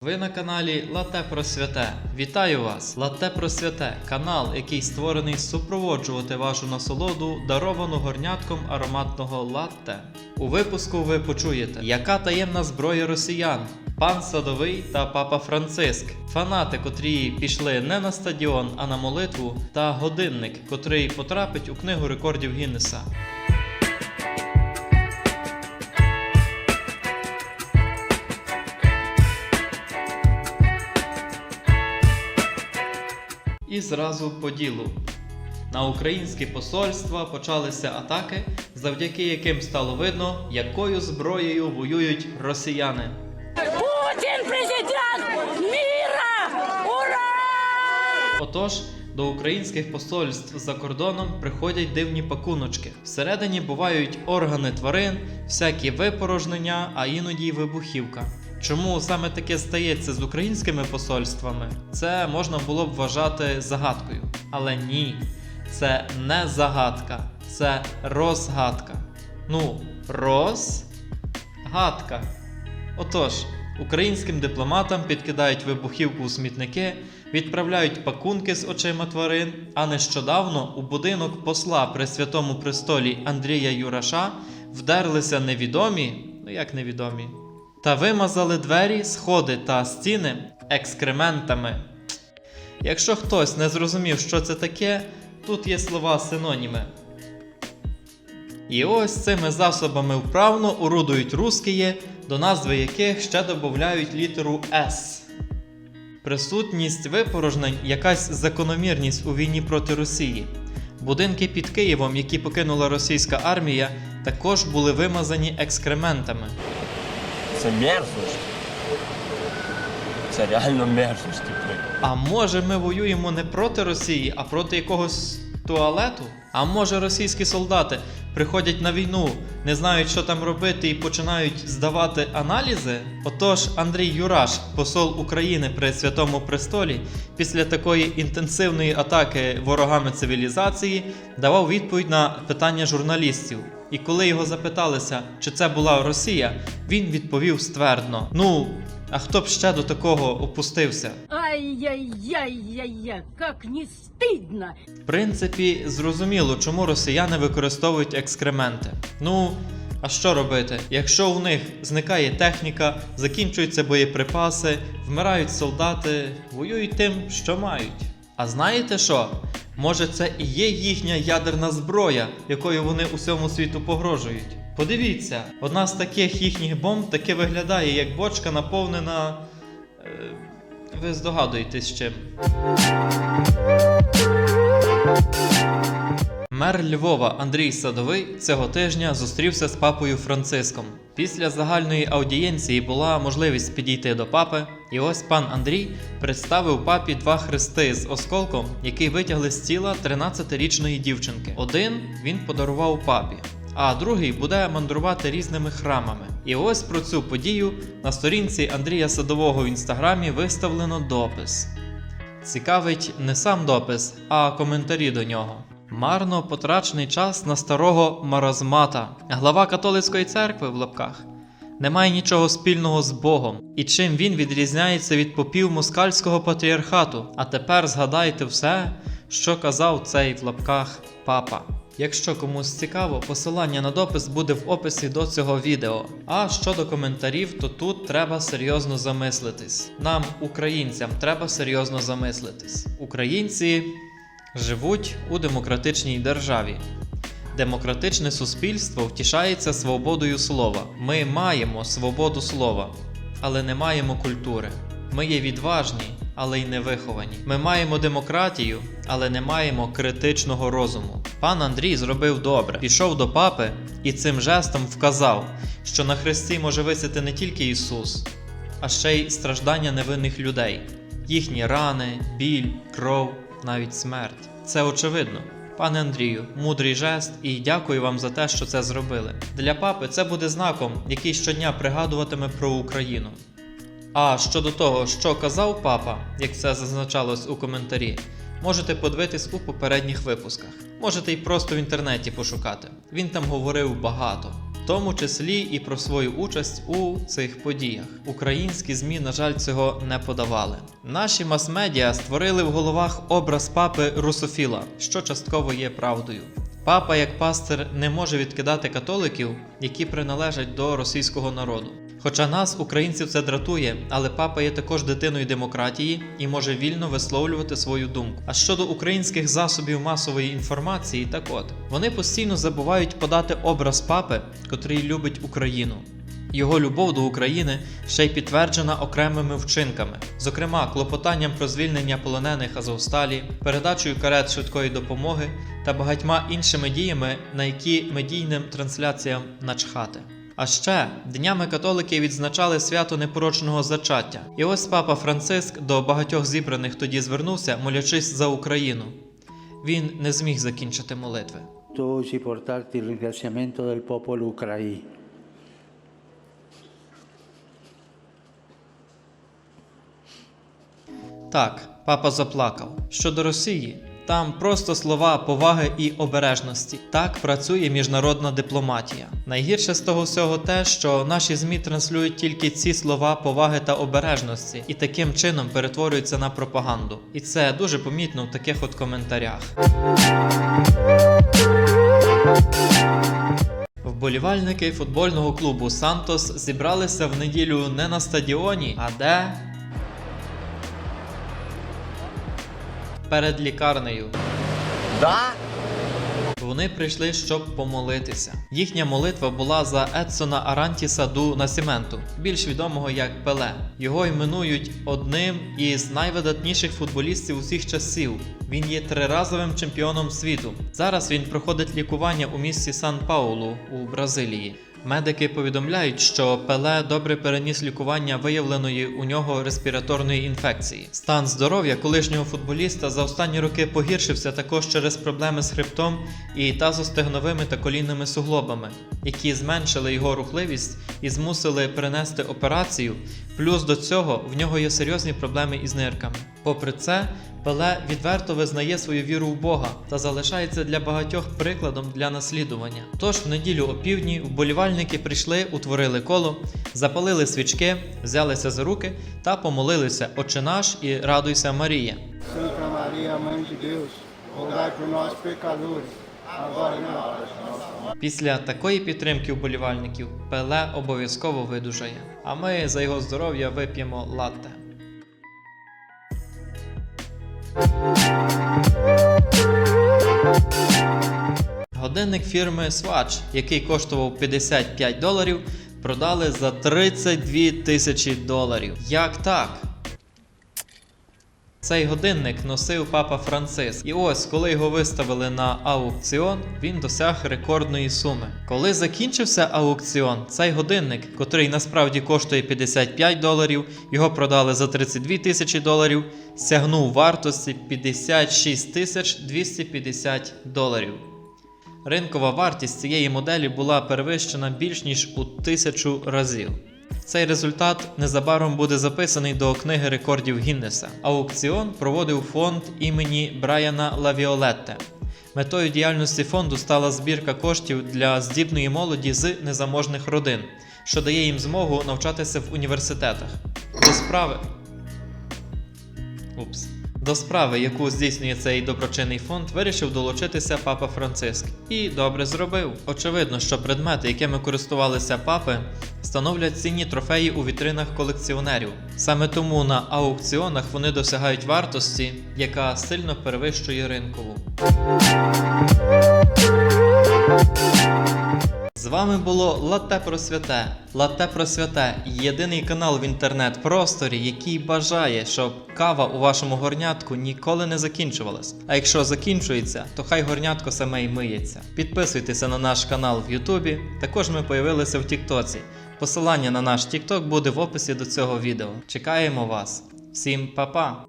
Ви на каналі Лате про святе. Вітаю вас! Лате про святе канал, який створений супроводжувати вашу насолоду, даровану горнятком ароматного латте. У випуску ви почуєте, яка таємна зброя росіян, пан Садовий та папа Франциск, фанати, котрі пішли не на стадіон, а на молитву, та годинник, котрий потрапить у книгу рекордів Гіннеса. І зразу по ділу. На українські посольства почалися атаки, завдяки яким стало видно, якою зброєю воюють росіяни. Путин президент мира! Ура! Отож, до українських посольств за кордоном приходять дивні пакуночки. Всередині бувають органи тварин, всякі випорожнення, а іноді й вибухівка. Чому саме таке стається з українськими посольствами? Це можна було б вважати загадкою. Але ні, це не загадка, це розгадка. Ну, розгадка. Отож, українським дипломатам підкидають вибухівку у смітники, відправляють пакунки з очима тварин, а нещодавно у будинок посла при святому престолі Андрія Юраша вдерлися невідомі, ну як невідомі, та вимазали двері, сходи та стіни екскрементами. Якщо хтось не зрозумів, що це таке, тут є слова синоніми. І ось цими засобами вправно орудують рускіє, до назви яких ще додають літеру С. Присутність випорожнень якась закономірність у війні проти Росії. Будинки під Києвом, які покинула російська армія, також були вимазані екскрементами. Це мерзость. Це реально мерзость. типу. А може ми воюємо не проти Росії, а проти якогось туалету? А може російські солдати приходять на війну, не знають, що там робити, і починають здавати аналізи? Отож, Андрій Юраш, посол України при Святому Престолі, після такої інтенсивної атаки ворогами цивілізації, давав відповідь на питання журналістів. І коли його запиталися, чи це була Росія, він відповів ствердно: Ну, а хто б ще до такого опустився? Ай-яй-яй-яй-яй, как не стыдно! В принципі, зрозуміло, чому росіяни використовують екскременти. Ну, а що робити? Якщо у них зникає техніка, закінчуються боєприпаси, вмирають солдати, воюють тим, що мають. А знаєте що? Може, це і є їхня ядерна зброя, якою вони усьому світу погрожують. Подивіться, одна з таких їхніх бомб таки виглядає, як бочка наповнена. Е, ви здогадуєтесь чим. Мер Львова Андрій Садовий цього тижня зустрівся з папою Франциском. Після загальної аудієнції була можливість підійти до папи, і ось пан Андрій представив папі два хрести з осколком, який витягли з тіла 13-річної дівчинки. Один він подарував папі, а другий буде мандрувати різними храмами. І ось про цю подію на сторінці Андрія Садового в інстаграмі виставлено допис. Цікавить не сам допис, а коментарі до нього. Марно потрачений час на старого маразмата, глава католицької церкви в лапках. Немає нічого спільного з Богом, і чим він відрізняється від попів москальського патріархату. А тепер згадайте все, що казав цей в лапках папа. Якщо комусь цікаво, посилання на допис буде в описі до цього відео. А щодо коментарів, то тут треба серйозно замислитись. Нам, українцям, треба серйозно замислитись. Українці живуть у демократичній державі. Демократичне суспільство втішається свободою слова. Ми маємо свободу слова, але не маємо культури. Ми є відважні, але й не виховані. Ми маємо демократію, але не маємо критичного розуму. Пан Андрій зробив добре, пішов до папи і цим жестом вказав, що на хресті може висіти не тільки Ісус, а ще й страждання невинних людей, їхні рани, біль, кров, навіть смерть. Це очевидно. Пане Андрію, мудрий жест, і дякую вам за те, що це зробили. Для папи це буде знаком, який щодня пригадуватиме про Україну. А щодо того, що казав папа, як це зазначалось у коментарі, можете подивитись у попередніх випусках. Можете й просто в інтернеті пошукати. Він там говорив багато. Тому числі і про свою участь у цих подіях. Українські ЗМІ, на жаль, цього не подавали. Наші мас-медіа створили в головах образ папи русофіла, що частково є правдою. Папа, як пастир, не може відкидати католиків, які приналежать до російського народу. Хоча нас, українців, це дратує, але папа є також дитиною демократії і може вільно висловлювати свою думку. А щодо українських засобів масової інформації, так от вони постійно забувають подати образ папи, котрий любить Україну. Його любов до України ще й підтверджена окремими вчинками, зокрема клопотанням про звільнення полонених Азовсталі, передачею карет швидкої допомоги та багатьма іншими діями, на які медійним трансляціям начхати. А ще днями католики відзначали свято непорочного зачаття. І ось папа Франциск до багатьох зібраних тоді звернувся, молячись за Україну. Він не зміг закінчити молитви. oggi portarti il ringraziamento del popolo ucraino. Так, папа заплакав. Щодо Росії, там просто слова поваги і обережності. Так працює міжнародна дипломатія. Найгірше з того всього те, що наші ЗМІ транслюють тільки ці слова поваги та обережності і таким чином перетворюються на пропаганду. І це дуже помітно в таких от коментарях. Вболівальники футбольного клубу Сантос зібралися в неділю не на стадіоні, а де перед лікарнею. Да? Вони прийшли, щоб помолитися. Їхня молитва була за Едсона Арантіса ду Насіменту, більш відомого як Пеле. Його іменують одним із найвидатніших футболістів усіх часів. Він є триразовим чемпіоном світу. Зараз він проходить лікування у місті Сан Паулу у Бразилії. Медики повідомляють, що Пеле добре переніс лікування виявленої у нього респіраторної інфекції. Стан здоров'я колишнього футболіста за останні роки погіршився також через проблеми з хребтом і тазостегновими та колінними суглобами, які зменшили його рухливість і змусили перенести операцію. Плюс до цього в нього є серйозні проблеми із нирками. Попри це, Пеле відверто визнає свою віру в Бога та залишається для багатьох прикладом для наслідування. Тож в неділю опівдні вболівальники прийшли, утворили коло, запалили свічки, взялися за руки та помолилися Отче наш і радуйся Марія. De Deus, rogai por nós pecadores, Після такої підтримки вболівальників Пеле обов'язково видужає. А ми за його здоров'я вип'ємо латте. Годинник фірми Swatch, який коштував 55 доларів, продали за 32 тисячі доларів. Як так? Цей годинник носив папа Франциск. І ось, коли його виставили на аукціон, він досяг рекордної суми. Коли закінчився аукціон, цей годинник, котрий насправді коштує 55 доларів, його продали за 32 тисячі доларів, сягнув вартості 56 тисяч 250 доларів. Ринкова вартість цієї моделі була перевищена більш ніж у тисячу разів. Цей результат незабаром буде записаний до книги рекордів Гіннеса. Аукціон проводив фонд імені Брайана Лавіолетте. Метою діяльності фонду стала збірка коштів для здібної молоді з незаможних родин, що дає їм змогу навчатися в університетах. До справи. Упс. До справи, яку здійснює цей доброчинний фонд, вирішив долучитися папа Франциск. І добре зробив. Очевидно, що предмети, якими користувалися папи, становлять цінні трофеї у вітринах колекціонерів. Саме тому на аукціонах вони досягають вартості, яка сильно перевищує ринкову. З вами було Латте про святе. Латте про святе єдиний канал в інтернет-просторі, який бажає, щоб кава у вашому горнятку ніколи не закінчувалась. А якщо закінчується, то хай горнятко саме й миється. Підписуйтеся на наш канал в Ютубі. Також ми появилися в Тіктоці. Посилання на наш Тікток буде в описі до цього відео. Чекаємо вас. Всім па-па!